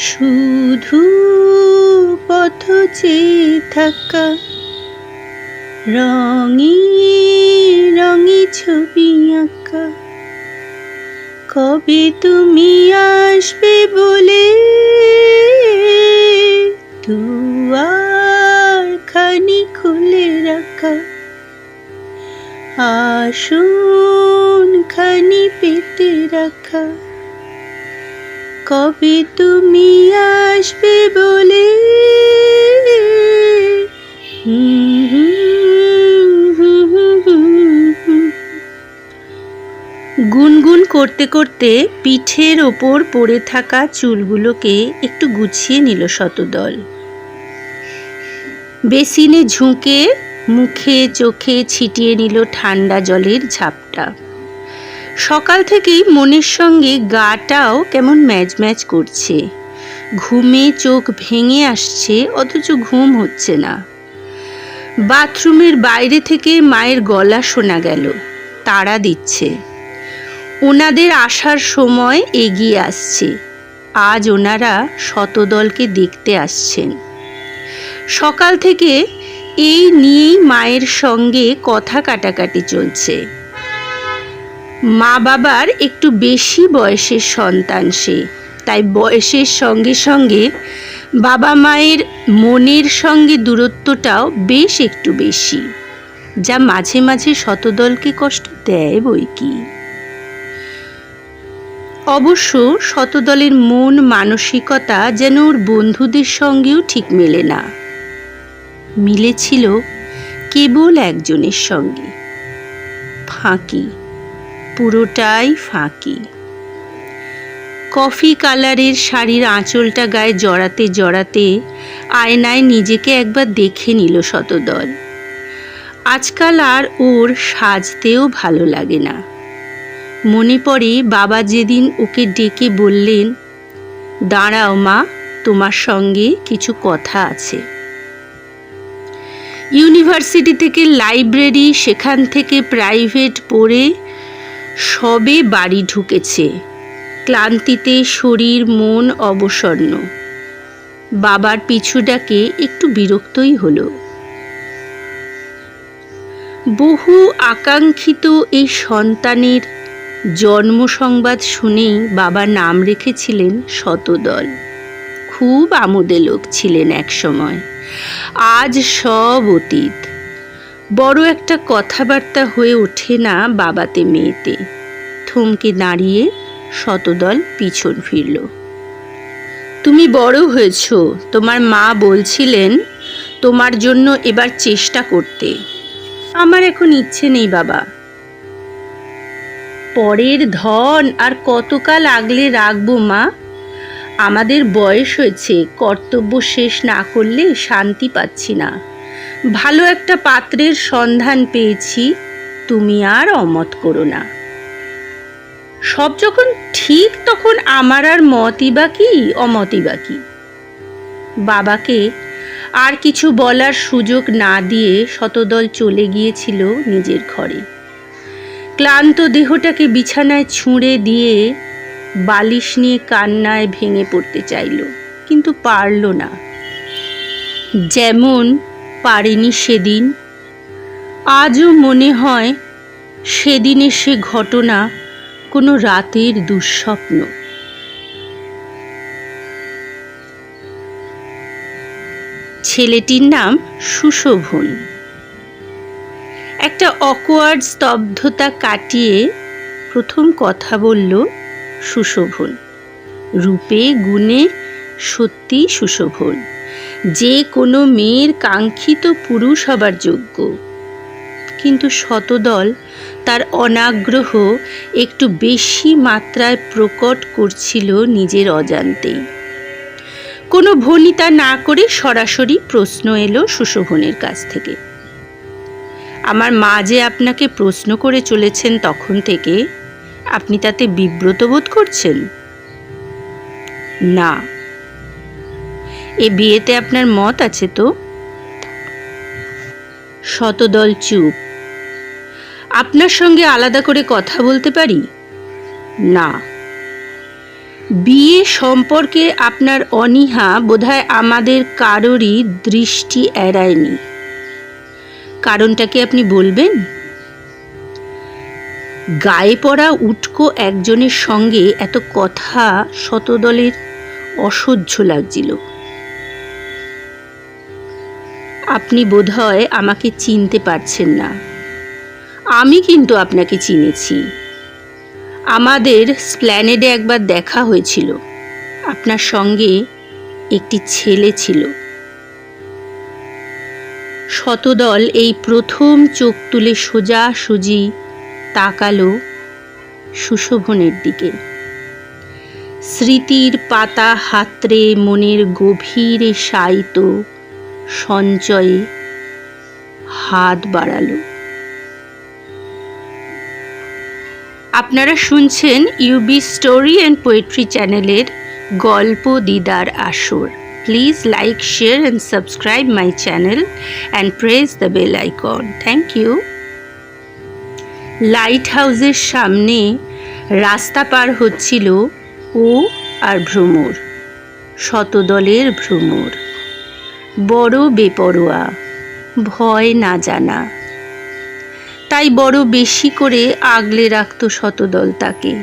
শুধু পথ চেয়ে থাকা, রঙে রঙে ছবি আঁকা। কবে তুমি আসবে বলে দুয়ার খানি খুলে রাখা? আসন খানি পেতে রাখা। কবে তুমি আসবে বলে? গুনগুন করতে করতে পিঠের ওপর পড়ে থাকা চুলগুলোকে একটু গুছিয়ে নিল শতদল। বেসিনে ঝুঁকে মুখে চোখে ছিটিয়ে নিল ঠান্ডা জলের ঝাপটা। সকাল থেকেই মনের সঙ্গে গাটাও কেমন ম্যাচ ম্যাচ করছে। ঘুমে চোখ ভেঙে আসছে, অথচ ঘুম হচ্ছে না। বাথরুমের বাইরে থেকে মায়ের গলা শোনা গেল, তাড়া দিচ্ছে। ওনাদের আসার সময় এগিয়ে আসছে। আজ ওনারা শতদলকে দেখতে আসছেন। সকাল থেকে এই নিয়েই মায়ের সঙ্গে কথা কাটাকাটি চলছে। মা বাবার একটু বেশি বয়সের সন্তান সে। তাই বয়সের সঙ্গে সঙ্গে বাবা মায়ের মনের সঙ্গে দূরত্বটাও বেশ একটু বেশি, যা মাঝে মাঝে শতদলকে কষ্ট দেয় বই কি। অবশ্য শতদলের মন, মানসিকতা যেন ওর বন্ধুদের সঙ্গেও ঠিক মেলে না। মিলেছিল কেবল একজনের সঙ্গে, ফাঁকি। পুরোটাই ফাঁকি। কফি কালারের শাড়ির আঁচলটা গায়ে জড়াতে জড়াতে আয়নায় নিজেকে একবার দেখে নিল শতদল। আজকাল আর ওর সাজতেও ভালো লাগে না। মনে পড়ে বাবা যেদিন ওকে ডেকে বললেন, দাঁড়াও মা, তোমার সঙ্গে কিছু কথা আছে। ইউনিভার্সিটি থেকে লাইব্রেরি সেখান থেকে প্রাইভেট পড়ে সবে বাড়ি ঢুকেছে। ক্লান্তিতে শরীর, মন অবসন্ন। বাবার পিছু ডাকে একটু বিরক্তই হলো। বহু আকাঙ্ক্ষিত এই সন্তানের জন্ম সংবাদ শুনেই বাবা নাম রেখেছিলেন শতদল। খুব আমোদে লোক ছিলেন এক সময় আজ সব অতীত। বড় একটা কথাবার্তা হয়ে ওঠে না বাবাতে মেয়েতে। থমকে দাঁড়িয়ে শতদল পিছন ফিরল। তুমি বড় হয়েছ, তোমার মা বলছিলেন তোমার জন্য এবার চেষ্টা করতে। আমার এখন ইচ্ছে নেই বাবা। পরের ধন আর কতকাল আগলে রাখব মা? আমাদের বয়স হয়েছে, কর্তব্য শেষ না করলে শান্তি পাচ্ছি না। ভালো একটা পাত্রের সন্ধান পেয়েছি, তুমি আর অমত করো না। সব যখন ঠিক তখন আমার আর মতই বা কি, অমতই বা কি? বাবাকে আর কিছু বলার সুযোগ না দিয়ে শতদল চলে গিয়েছিল নিজের ঘরে। ক্লান্ত দেহটাকে বিছানায় ছুঁড়ে দিয়ে বালিশ নিয়ে কান্নায় ভেঙে পড়তে চাইল, কিন্তু পারল না। যেমন পারেনি সেদিন। আজও মনে হয় সেদিনে সে ঘটনা কোনো রাতের দুঃস্বপ্ন। ছেলেটির নাম সুশোভন। একটা অকওয়ার্ড স্তব্ধতা কাটিয়ে প্রথম কথা বলল সুশোভন। রূপে, গুণে সত্যি সুশোভন। যে কোনো মেয়ের কাঙ্ক্ষিত পুরুষ হবার যোগ্য। কিন্তু শতদল তার অনাগ্রহ একটু বেশি মাত্রায় প্রকট করছিল নিজের অজান্তেই। কোনো ভনিতা না করে সরাসরি প্রশ্ন এলো সুশোভনের কাছ থেকে। আমার মা যে আপনাকে প্রশ্ন করে চলেছেন তখন থেকে আপনি তাতে বিব্রত বোধ করছেন? না। এ বিয়েতে আপনার মত আছে তো? শতদল চুপ। আপনার সঙ্গে আলাদা করে কথা বলতে পারি? না। বিয়ে সম্পর্কে আপনার অনীহা বোধহয় আমাদের কারোরই দৃষ্টি এড়ায়নি। কারণটা কি আপনি বলবেন? গায়ে পড়া উটকো একজনের সঙ্গে এত কথা শতদলের অসহ্য লাগছিল। আপনি বোধহয় আমাকে চিনতে পারছেন না। আমি কিন্তু আপনাকে চিনেছি। আমাদের স্প্ল্যানেডে একবার দেখা হয়েছিল। আপনার সঙ্গে একটি ছেলে ছিল। শতদল এই প্রথম চোখ তুলে সোজাসুজি তাকালো সুশোভনের দিকে। স্মৃতির পাতা হাতড়ে মনের গভীরে শায়িত সঞ্চয়ে হাত বাড়ালো। আপনারা শুনছেন ইউবি স্টোরি অ্যান্ড পোয়েট্রি চ্যানেলের গল্প দিদার আসর। Please like share and subscribe my channel and press the bell icon thank you light হাউসের সামনে রাস্তা পার হচ্ছিল ও আর ভ্রমর, শতদলের ভ্রমর। বড় বেপরোয়া, ভয় না জানা। তাই বড় বেশি করে আগলে রাখত শতদল তাকে।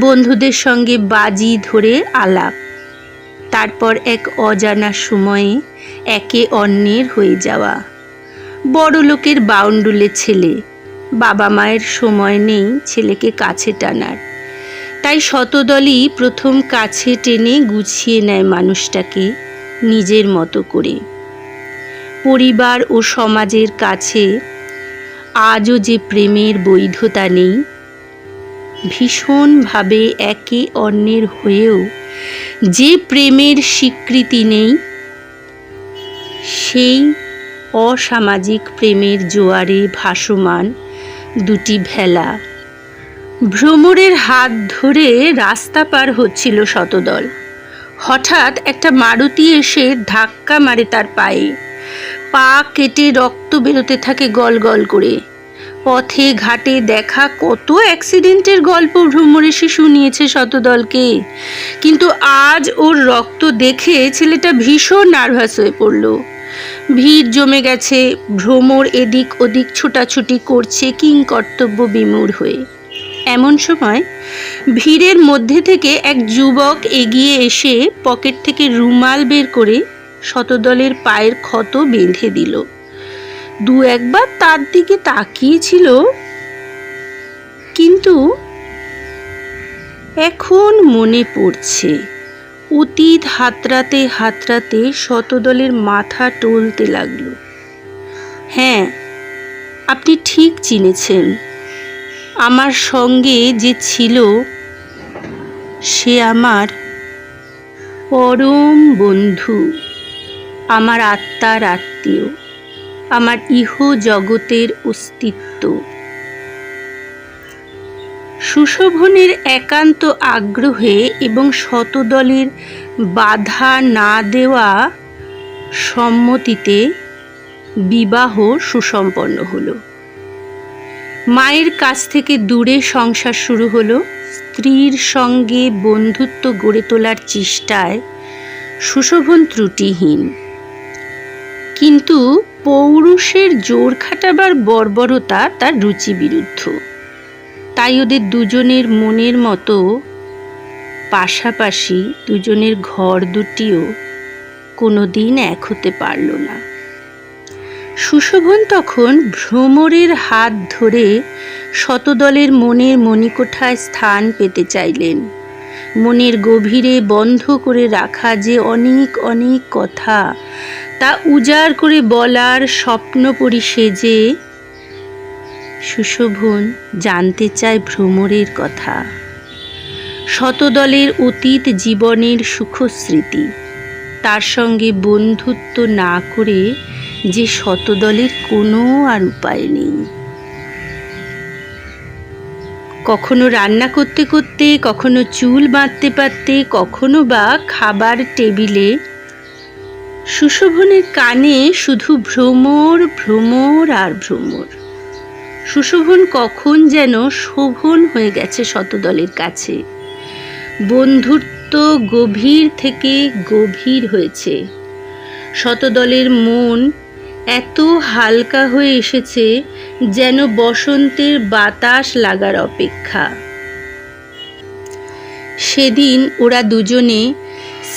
বন্ধুদের সঙ্গে বাজি ধরে আলাপ। তারপর এক অজানা সময়ে একে অন্যের হয়ে যাওয়া। বড় লোকের বাউন্ডুলে ছেলে, বাবা মায়ের সময় নেই ছেলেকে কাছে টানার। তাই শতদলই প্রথম কাছে টেনে গুছিয়ে নেয় মানুষটাকে। নিজের মতো করে। পরিবার ও সমাজের কাছে আজও যে প্রেমের বৈধতা নেই, ভীষণভাবে একে অন্যের হয়েও যে প্রেমের স্বীকৃতি নেই, সেই অসামাজিক প্রেমের জোয়ারে ভাসমান দুটি ভেলা। ভ্রমরের হাত ধরে রাস্তা পার হচ্ছিল শতদল। হঠাৎ একটা মারুতি এসে ধাক্কা মারে তার পায়ে। পা কেটে রক্ত বেরোতে থাকে গল গল করে। পথে ঘাটে দেখা কত অ্যাক্সিডেন্টের গল্প ভ্রমর এসে শুনিয়েছে শতদলকে। কিন্তু আজ ওর রক্ত দেখে ছেলেটা ভীষণ নার্ভাস হয়ে পড়ল। ভিড় জমে গেছে, ভ্রমর এদিক ওদিক ছোটাছুটি করছে কিং কর্তব্য বিমূর হয়ে। এমন সময় ভিড়ের মধ্যে থেকে এক যুবক এগিয়ে এসে পকেট থেকে রুমাল বের করে শতদলের পায়ের ক্ষত বেঁধে দিল। দু একবার তার দিকে তাকিয়েছিল। কিন্তু এখন মনে পড়ছে, অতীত হাতরাতে হাতরাতে শতদলের মাথা টলতে লাগল। হ্যাঁ আপনি ঠিক চিনেছেন। আমার সঙ্গে যে ছিল, সে আমার পরম বন্ধু, আমার আত্মার আত্মীয়, আমার ইহ জগতের অস্তিত্ব। সুশোভনের একান্ত আগ্রহে এবং শতদলের বাধা না দেওয়া সম্মতিতে বিবাহ সুসম্পন্ন হলো। মায়ের কাছ থেকে দূরে সংসার শুরু হলো। স্ত্রীর সঙ্গে বন্ধুত্ব গড়ে তোলার চেষ্টায় সুশোভন ত্রুটিহীন। কিন্তু পৌরুষের জোর খাটাবার বর্বরতা তার রুচি বিরুদ্ধ তাই ওদের দুজনের মনের মতো পাশাপাশি দুজনের ঘর দুটিও কোনো দিন এক হতে পারল না। সুশোভন তখন ভ্রমরের হাত ধরে শতদলের মনের মণিকোঠায় স্থান পেতে চাইলেন। মনের গভীরে বন্ধ করে রাখা যে অনেক অনেক কথা, তা উজাড় করে বলার স্বপ্ন পরিসেজে সুশোভন জানতে চায় ভ্রমরের কথা। শতদলের অতীত জীবনের সুখস্মৃতি, তার সঙ্গে বন্ধুত্ব না করে যে শতদলের কোনো আর উপায় নেই। কখনো রান্না করতে করতে, কখনো চুল বাঁধতে পারতে কখনো বা খাবার টেবিলে সুশোভনের কানে শুধু ভ্রমর ভ্রমর আর ভ্রমর। সুশোভন কখন যেন শোভন হয়ে গেছে শতদলের কাছে। বন্ধুত্ব গভীর থেকে গভীর হয়েছে। শতদলের মন এত হালকা হয়ে এসেছে যেন বসন্তের বাতাস লাগার অপেক্ষা। সেদিন ওরা দুজনে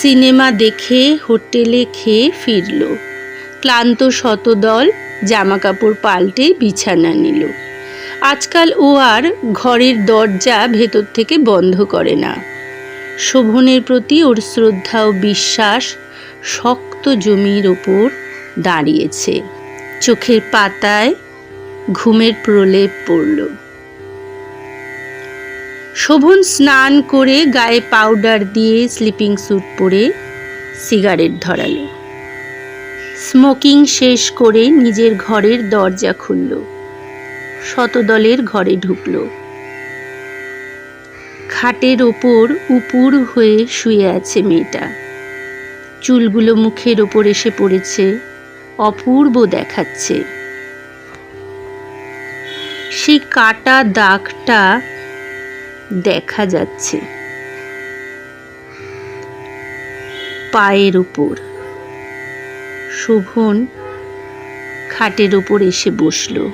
সিনেমা দেখে, হোটেলে খেয়ে ফিরল। ক্লান্ত শতদল জামা কাপড় পাল্টে বিছানা নিল। আজকাল ও আর ঘরের দরজা ভেতর থেকে বন্ধ করে না। শোভনের প্রতি ওর শ্রদ্ধা ও বিশ্বাস শক্ত জমির ওপর দাঁড়িয়েছে। চোখের পাতায় ঘুমের প্রলেপ পড়ল। শোভন স্নান করে গায়ে পাউডার দিয়ে স্লিপিং স্যুট পরে সিগারেট ধরালো। স্মোকিং শেষ করে নিজের ঘরের দরজা খুলল। শতদলের ঘরে ঢুকল। খাটের ওপর উপুর হয়ে শুয়ে আছে মেয়েটা। চুলগুলো মুখের ওপর এসে পড়েছে। অপূর্ব দেখাচ্ছে। সেই কাটা দাগটা দেখা যাচ্ছে। পায়ের উপর। শোভন খাটের ওপর এসে বসল।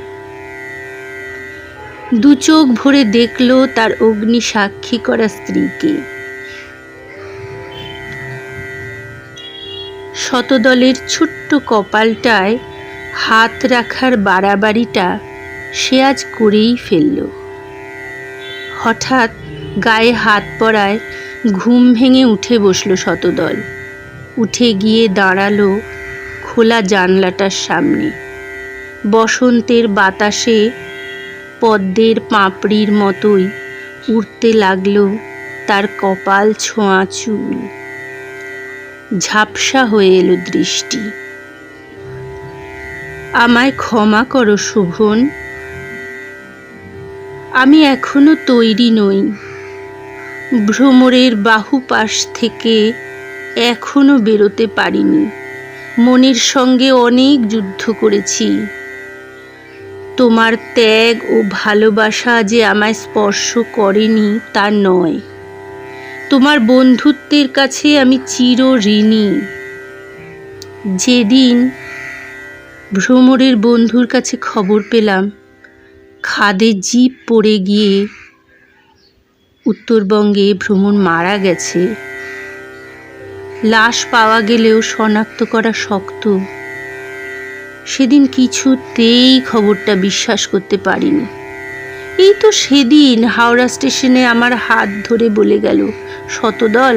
দু চোখ ভরে দেখল তার অগ্নি সাক্ষী করা স্ত্রীকে। শতদলের ছোট্ট কপালটায় হাত রাখার বাড়াবাড়িটা সে আজ করেই ফেলল। হঠাৎ গায়ে হাত পড়ায় ঘুম ভেঙে উঠে বসল শতদল। উঠে গিয়ে দাঁড়াল খোলা জানলাটার সামনে। বসন্তের বাতাসে পদ্মের পাঁপড়ির মতোই উড়তে লাগল তার কপাল ছোঁয়া চুল। ঝাপসা হয়ে এলো দৃষ্টি। আমায় ক্ষমা করো, শোভন। আমি এখনও তৈরি নই। ভ্রমরের বাহুপাশ থেকে এখনও বেরোতে পারিনি। মনের সঙ্গে অনেক যুদ্ধ করেছি। তোমার ত্যাগ ও ভালোবাসা যে আমায় স্পর্শ করেনি তা নয়। তোমার বন্ধুত্বের কাছে আমি চির ঋণী। যেদিন ভ্রমরের বন্ধুর কাছে খবর পেলাম, খাদে জিপ পড়ে গিয়ে উত্তরবঙ্গে ভ্রমণ মারা গেছে। লাশ পাওয়া গেলেও শনাক্ত করা শক্ত। সেদিন কিছুতেই খবরটা বিশ্বাস করতে পারিনি। এই তো সেদিন হাওড়া স্টেশনে আমার হাত ধরে বলে গেল, শতদল,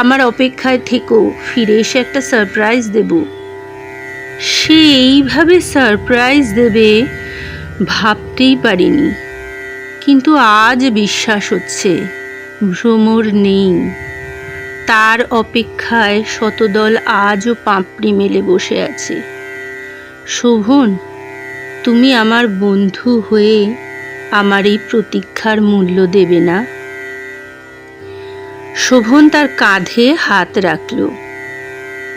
আমার অপেক্ষায় থেকো, ফিরে এসে একটা সারপ্রাইজ দেব। সে এইভাবে সারপ্রাইজ দেবে ভাবতেই পারিনি, কিন্তু আজ বিশ্বাস হচ্ছে, ভ্রমর নেই। তার অপেক্ষায় শতদল আজও পাঁপড়ি মেলে বসে আছে। শোভন, তুমি আমার বন্ধু হয়ে আমার এই প্রতীক্ষার মূল্য দেবে না। শোভন তার কাঁধে হাত রাখল।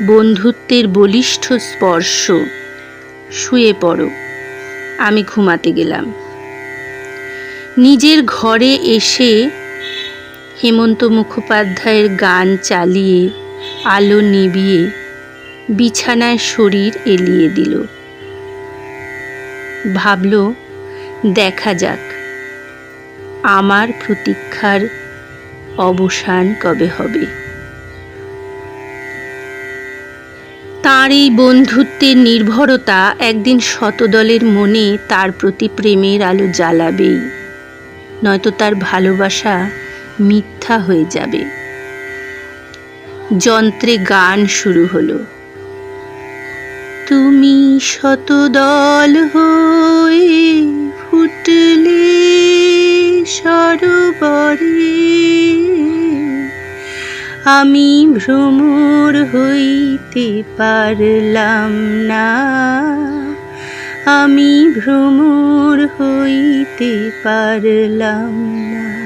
বন্ধুত্বের বলিষ্ঠ স্পর্শ। শুয়ে পড়ো। আমি ঘুমাতে গেলাম। নিজের ঘরে এসে হেমন্ত মুখোপাধ্যায়ের গান চালিয়ে, আলো নিবিয়ে বিছানায় শরীর এলিয়ে দিল। ভাবল দেখা যাক। আমার প্রতীক্ষার অবসান কবে হবে? তাঁর এই বন্ধুত্বের নির্ভরতা একদিন শতদলের মনে তার প্রতি প্রেমের আলো জ্বালাবেই। নয়তো তার ভালোবাসা মিথ্যা হয়ে যাবে। যন্ত্রে গান শুরু হলো। তুমি শতদল হয়ে ফুটলে সরোবরে। আমি ভ্রমর হইতে পারলাম না। আমি ভ্রমর হইতে পারলাম না।